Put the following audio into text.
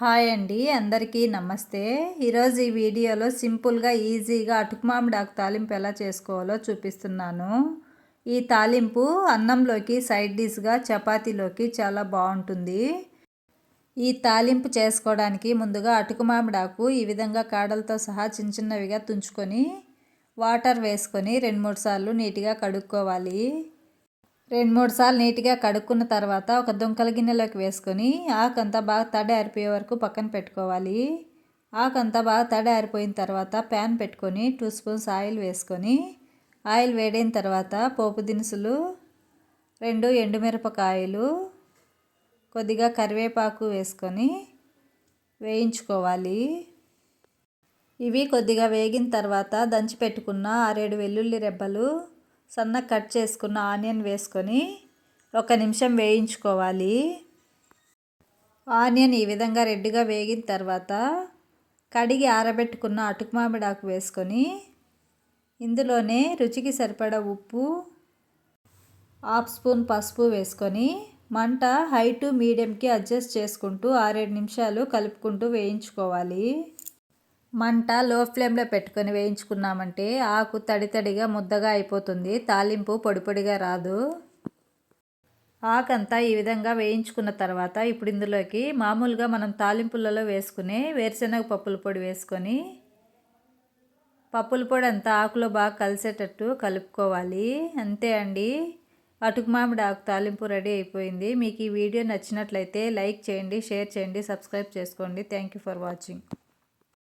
Hi అండి అందరికీ నమస్తే. ఈరోజు ఈ వీడియోలో సింపుల్గా ఈజీగా అటుకుమామిడాకు తాలింపు ఎలా చేసుకోవాలో చూపిస్తున్నాను. ఈ తాలింపు అన్నంలోకి సైడ్ డిష్గా చపాతీలోకి చాలా బాగుంటుంది. ఈ తాలింపు చేసుకోవడానికి ముందుగా అటుకుమామిడాకు ఈ విధంగా కాడలతో సహా చిన్న చిన్నవిగా తుంచుకొని వాటర్ వేసుకొని రెండు మూడు సార్లు నీట్గా కడుక్కోవాలి. రెండు మూడు సార్లు నీట్గా కడుక్కున్న తర్వాత ఒక దుంకల గిన్నెలోకి వేసుకొని ఆకంతా బాగా తడి ఆరిపోయే వరకు పక్కన పెట్టుకోవాలి. ఆకంతా బాగా తడి ఆరిపోయిన తర్వాత ప్యాన్ పెట్టుకొని టూ స్పూన్స్ ఆయిల్ వేసుకొని ఆయిల్ వేడైన తర్వాత పోపు దినుసులు రెండు ఎండుమిరపకాయలు కొద్దిగా కరివేపాకు వేసుకొని వేయించుకోవాలి. ఇవి కొద్దిగా వేగిన తర్వాత దంచి పెట్టుకున్న ఆరేడు వెల్లుల్లి రెబ్బలు సన్న కట్ చేసుకున్న ఆనియన్ వేసుకొని ఒక నిమిషం వేయించుకోవాలి. ఆనియన్ ఈ విధంగా రెడ్డిగా వేగిన తర్వాత కడిగి ఆరబెట్టుకున్న అటుకు మామిడాకు వేసుకొని ఇందులోనే రుచికి సరిపడా ఉప్పు హాఫ్ స్పూన్ పసుపు వేసుకొని మంట హై టు మీడియంకి అడ్జస్ట్ చేసుకుంటూ ఆరేడు నిమిషాలు కలుపుకుంటూ వేయించుకోవాలి. మంట లో ఫ్లేమ్లో పెట్టుకొని వేయించుకున్నామంటే ఆకు తడి తడిగా ముద్దగా అయిపోతుంది. తాలింపు పొడి పొడిగా రాదు. ఆకంతా ఈ విధంగా వేయించుకున్న తర్వాత ఇప్పుడు ఇందులోకి మామూలుగా మనం తాలింపులలో వేసుకుని వేరుశనగ పప్పుల పొడి వేసుకొని పప్పుల పొడి అంతా ఆకులో బాగా కలిసేటట్టు కలుపుకోవాలి. అంతే అండి. అటుకు మామిడి ఆకు తాలింపు రెడీ అయిపోయింది. మీకు ఈ వీడియో నచ్చినట్లయితే లైక్ చేయండి షేర్ చేయండి సబ్స్క్రైబ్ చేసుకోండి. Thank you for watching.